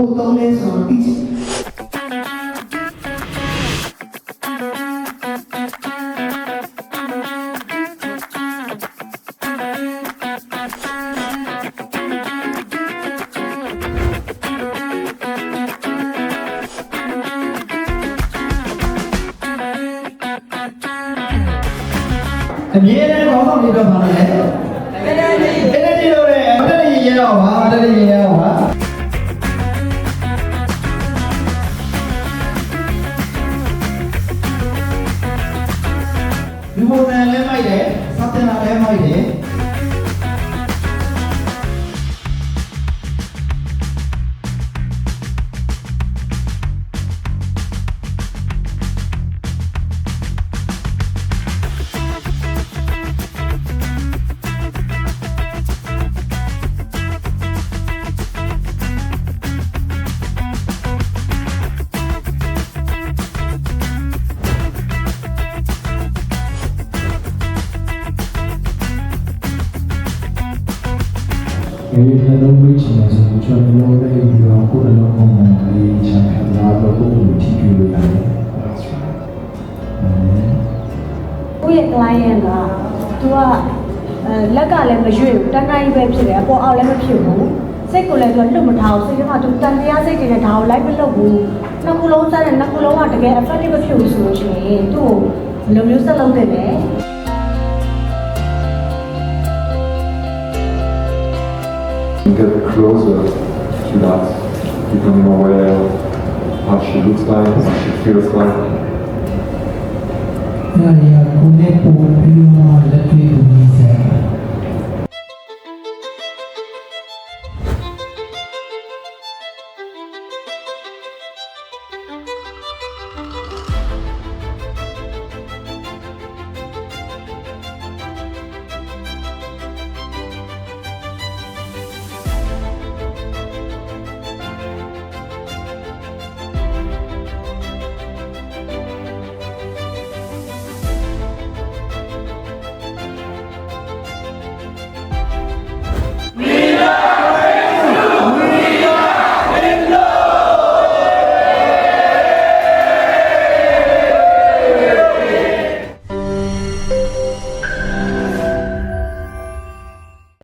ပို့သုံးလဲဆိုတော့သိချင်အမြဲတမ်းခေါင်းဆောင်တွေတော့ပါလေအဲ့ဒါကြီးအဲ့ဒါကြီးလို့လေအဲ့ဒါကြီးရတော့ပါအဲ့ဒါကြီးရတော့ပါဒီ ဘုံနဲ့လဲမိုက်တယ်စတင်လာလဲမိုက်တယ် ဒီနှလုံးသွင်းချင်တယ်ဆိုရင်ကျွန်တော်လည်းဒီလိုကိုယ်လည်းပုံမှန်လေးချမ်းသာလာတော့ကိုယ်ကိုထိတွေ့လို့ရတယ်ကိုယ့်ရဲ့ client ကသူကလက်ကလည်းမရွေ့ဘူးတန်တိုင်းပဲဖြစ်တယ်အပေါ်အောက်လည်းမဖြစ်ဘူးစိတ်ကိုလည်းသူလွတ်မထားဘူးစိတ်ထဲမှာသူတန်တရားစိတ်တွေနဲ့ဒါကိုလိုက်မလုပ်ဘူးနှစ်ခုလုံးစတဲ့နှစ်ခုလုံးကတကယ် effective ဖြစ်လို့ဆိုလို့ရှိရင်သူ့ကိုဘယ်လိုမျိုးဆက်လုပ်သင့်လဲ closer to that, becoming aware of how she looks like, how she feels like.